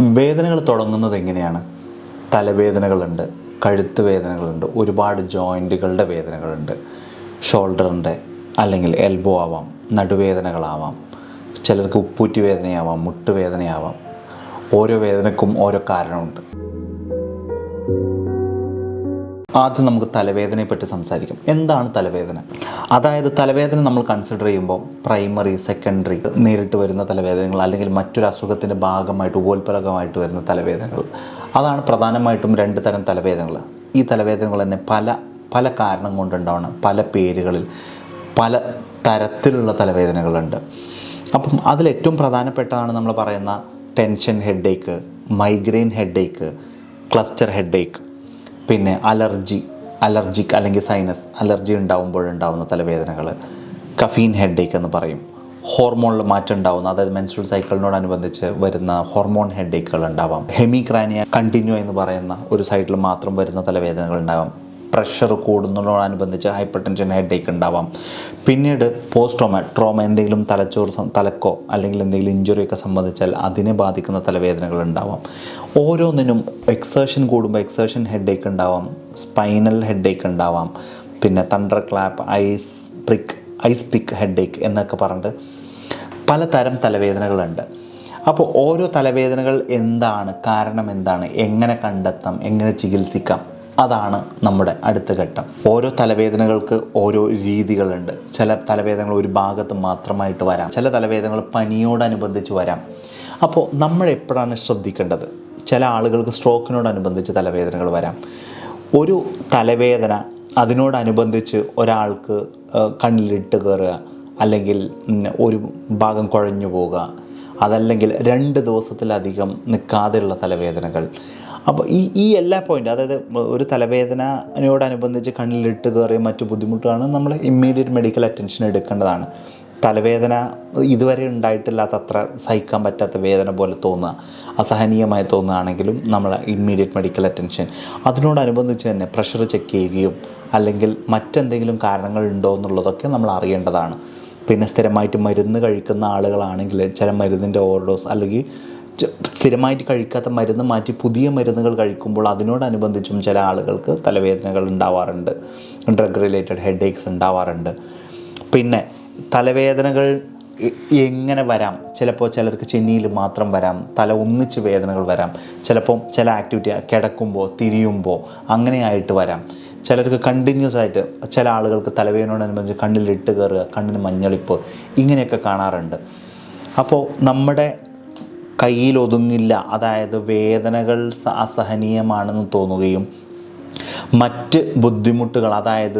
വേദനകൾ തുടങ്ങുന്നത് എങ്ങനെയാണ്? തലവേദനകളുണ്ട് കഴുത്ത് വേദനകളുണ്ട് ഒരുപാട് ജോയിന്റുകളുടെ വേദനകളുണ്ട് ഷോൾഡറിന്റെ അല്ലെങ്കിൽ എൽബോ ആവാം നടുവേദനകളാവാം ചിലർക്ക് ഉപ്പൂറ്റി വേദനയാവാം മുട്ടുവേദനയാവാം. ഓരോ വേദനക്കും ഓരോ കാരണമുണ്ട്. ആദ്യം നമുക്ക് തലവേദനയെ പറ്റി സംസാരിക്കും. എന്താണ് തലവേദന? അതായത് തലവേദന നമ്മൾ കൺസിഡർ ചെയ്യുമ്പോൾ പ്രൈമറി സെക്കൻഡറി നേരിട്ട് വരുന്ന തലവേദനകൾ അല്ലെങ്കിൽ മറ്റൊരു അസുഖത്തിന്റെ ഭാഗമായിട്ട് ഉപോത്പലകമായിട്ട് വരുന്ന തലവേദനകൾ. അതാണ് പ്രധാനമായിട്ടും രണ്ട് തരം തലവേദനകൾ. ഈ തലവേദനകൾ തന്നെ പല പല കാരണം കൊണ്ടുണ്ടാവണം. പല പേരുകളിൽ പല തരത്തിലുള്ള തലവേദനകളുണ്ട്. അപ്പം അതിലേറ്റവും പ്രധാനപ്പെട്ടതാണ് നമ്മൾ പറയുന്ന tension headache migraine headache cluster headache പിന്നെ അലർജി അലർജിക് അല്ലെങ്കിൽ സൈനസ് അലർജി ഉണ്ടാവുമ്പോഴുണ്ടാവുന്ന തലവേദനകൾ കഫീൻ ഹെഡേക്ക് എന്ന് പറയും. ഹോർമോണിൽ മാറ്റം ഉണ്ടാവുന്ന അതായത് മെൻസ്ട്രൽ സൈക്കിളിനോടനുബന്ധിച്ച് വരുന്ന ഹോർമോൺ ഹെഡേക്കുകൾ ഉണ്ടാവാം. ഹെമിക്രാനിയ കണ്ടിന്യൂ എന്ന് പറയുന്ന ഒരു സൈഡിൽ മാത്രം വരുന്ന തലവേദനകൾ ഉണ്ടാവാം. പ്രഷർ കൂടുന്നതിനോടനുബന്ധിച്ച് ഹൈപ്പർ ടെൻഷൻ ഹെഡേക്ക് ഉണ്ടാവാം. പിന്നീട് പോസ്റ്റ് ട്രോമ ട്രോമ എന്തെങ്കിലും തലച്ചോറ് തലക്കോ അല്ലെങ്കിൽ എന്തെങ്കിലും ഇഞ്ചുറിയൊക്കെ സംബന്ധിച്ചാൽ അതിനെ ബാധിക്കുന്ന തലവേദനകൾ ഉണ്ടാവാം. ഓരോന്നിനും എക്സേഷൻ കൂടുമ്പോൾ എക്സേഷൻ ഹെഡേക്ക് ഉണ്ടാവാം സ്പൈനൽ ഹെഡേക്ക് ഉണ്ടാവാം പിന്നെ thunderclap ice prick ice pick headache എന്നൊക്കെ പറഞ്ഞിട്ട് പലതരം തലവേദനകളുണ്ട്. അപ്പോൾ ഓരോ തലവേദനകൾ എന്താണ് കാരണം എന്താണ് എങ്ങനെ കണ്ടെത്താം എങ്ങനെ ചികിത്സിക്കാം അതാണ് നമ്മുടെ അടുത്ത ഘട്ടം. ഓരോ തലവേദനകൾക്ക് ഓരോ രീതികളുണ്ട്. ചില തലവേദനകൾ ഒരു ഭാഗത്ത് മാത്രമായിട്ട് വരാം. ചില തലവേദനകൾ പനിയോടനുബന്ധിച്ച് വരാം. അപ്പോൾ നമ്മൾ എപ്പോഴാണ് ശ്രദ്ധിക്കേണ്ടത്? ചില ആളുകൾക്ക് സ്ട്രോക്കിനോടനുബന്ധിച്ച് തലവേദനകൾ വരാം. ഒരു തലവേദന അതിനോടനുബന്ധിച്ച് ഒരാൾക്ക് കണ്ണിലിട്ട് കയറുക അല്ലെങ്കിൽ ഒരു ഭാഗം കുഴഞ്ഞു പോവുക അതല്ലെങ്കിൽ രണ്ട് ദിവസത്തിലധികം നിൽക്കാതെയുള്ള തലവേദനകൾ അപ്പോൾ ഈ ഈ എല്ലാ പോയിന്റ് അതായത് ഒരു തലവേദനയോടനുബന്ധിച്ച് കണ്ണിലിട്ട് കയറിയ മറ്റു ബുദ്ധിമുട്ടുകളാണ് നമ്മൾ ഇമ്മീഡിയറ്റ് മെഡിക്കൽ അറ്റൻഷൻ എടുക്കേണ്ടതാണ്. തലവേദന ഇതുവരെ ഉണ്ടായിട്ടില്ലാത്ത അത്ര സഹിക്കാൻ പറ്റാത്ത വേദന പോലെ തോന്നുക അസഹനീയമായി തോന്നുകയാണെങ്കിലും നമ്മൾ ഇമ്മീഡിയറ്റ് മെഡിക്കൽ അറ്റൻഷൻ അതിനോടനുബന്ധിച്ച് തന്നെ പ്രഷർ ചെക്ക് ചെയ്യുകയും അല്ലെങ്കിൽ മറ്റെന്തെങ്കിലും കാരണങ്ങൾ ഉണ്ടോ എന്നുള്ളതൊക്കെ നമ്മൾ അറിയേണ്ടതാണ്. പിന്നെ സ്ഥിരമായിട്ട് മരുന്ന് കഴിക്കുന്ന ആളുകളാണെങ്കിൽ ചില മരുന്നിന്റെ ഓവർഡോസ് അല്ലെങ്കിൽ സ്ഥിരമായിട്ട് കഴിക്കാത്ത മരുന്ന് മാറ്റി പുതിയ മരുന്നുകൾ കഴിക്കുമ്പോൾ അതിനോടനുബന്ധിച്ചും ചില ആളുകൾക്ക് തലവേദനകൾ ഉണ്ടാവാറുണ്ട്. ഡ്രഗ് റിലേറ്റഡ് ഹെഡ് ഏക്സ് ഉണ്ടാവാറുണ്ട്. പിന്നെ തലവേദനകൾ എങ്ങനെ വരാം? ചിലപ്പോൾ ചിലർക്ക് ചെന്നിയിൽ മാത്രം വരാം. തല ഒന്നിച്ച് വേദനകൾ വരാം. ചിലപ്പോൾ ചില ആക്ടിവിറ്റി കിടക്കുമ്പോൾ തിരിയുമ്പോൾ അങ്ങനെയായിട്ട് വരാം. ചിലർക്ക് കണ്ടിന്യൂസ് ആയിട്ട് ചില ആളുകൾക്ക് തലവേദനയോടനുബന്ധിച്ച് കണ്ണിൽ ഇട്ട് കയറുക കണ്ണിന് മഞ്ഞളിപ്പ് ഇങ്ങനെയൊക്കെ കാണാറുണ്ട്. അപ്പോൾ നമ്മുടെ കയ്യിൽ ഒതുങ്ങില്ല അതായത് വേദനകൾ അസഹനീയമാണെന്ന് തോന്നുകയും മറ്റ് ബുദ്ധിമുട്ടുകൾ അതായത്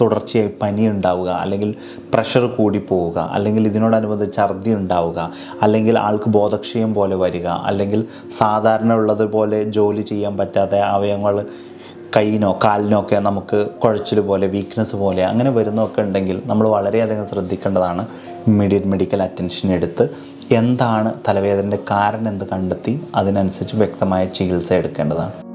തുടർച്ചയായി പനി ഉണ്ടാവുക അല്ലെങ്കിൽ പ്രഷർ കൂടി പോവുക അല്ലെങ്കിൽ ഇതിനോടനുബന്ധിച്ച് ഛർദി ഉണ്ടാവുക അല്ലെങ്കിൽ ആൾക്ക് ബോധക്ഷയം പോലെ വരിക അല്ലെങ്കിൽ സാധാരണ ഉള്ളതുപോലെ ജോലി ചെയ്യാൻ പറ്റാത്ത അവയവങ്ങൾ കൈയിനോ കാലിനോ ഒക്കെ നമുക്ക് കുഴച്ചിൽ പോലെ വീക്ക്നെസ് പോലെ അങ്ങനെ വരുന്നതൊക്കെ ഉണ്ടെങ്കിൽ നമ്മൾ വളരെയധികം ശ്രദ്ധിക്കേണ്ടതാണ് ഇമ്മീഡിയറ്റ് മെഡിക്കൽ അറ്റൻഷൻ എടുത്ത് എന്താണ് തലവേദനയുടെ കാരണം എന്ന് കണ്ടെത്തി അതിനനുസരിച്ച് വ്യക്തമായ ചികിത്സ എടുക്കേണ്ടതാണ്.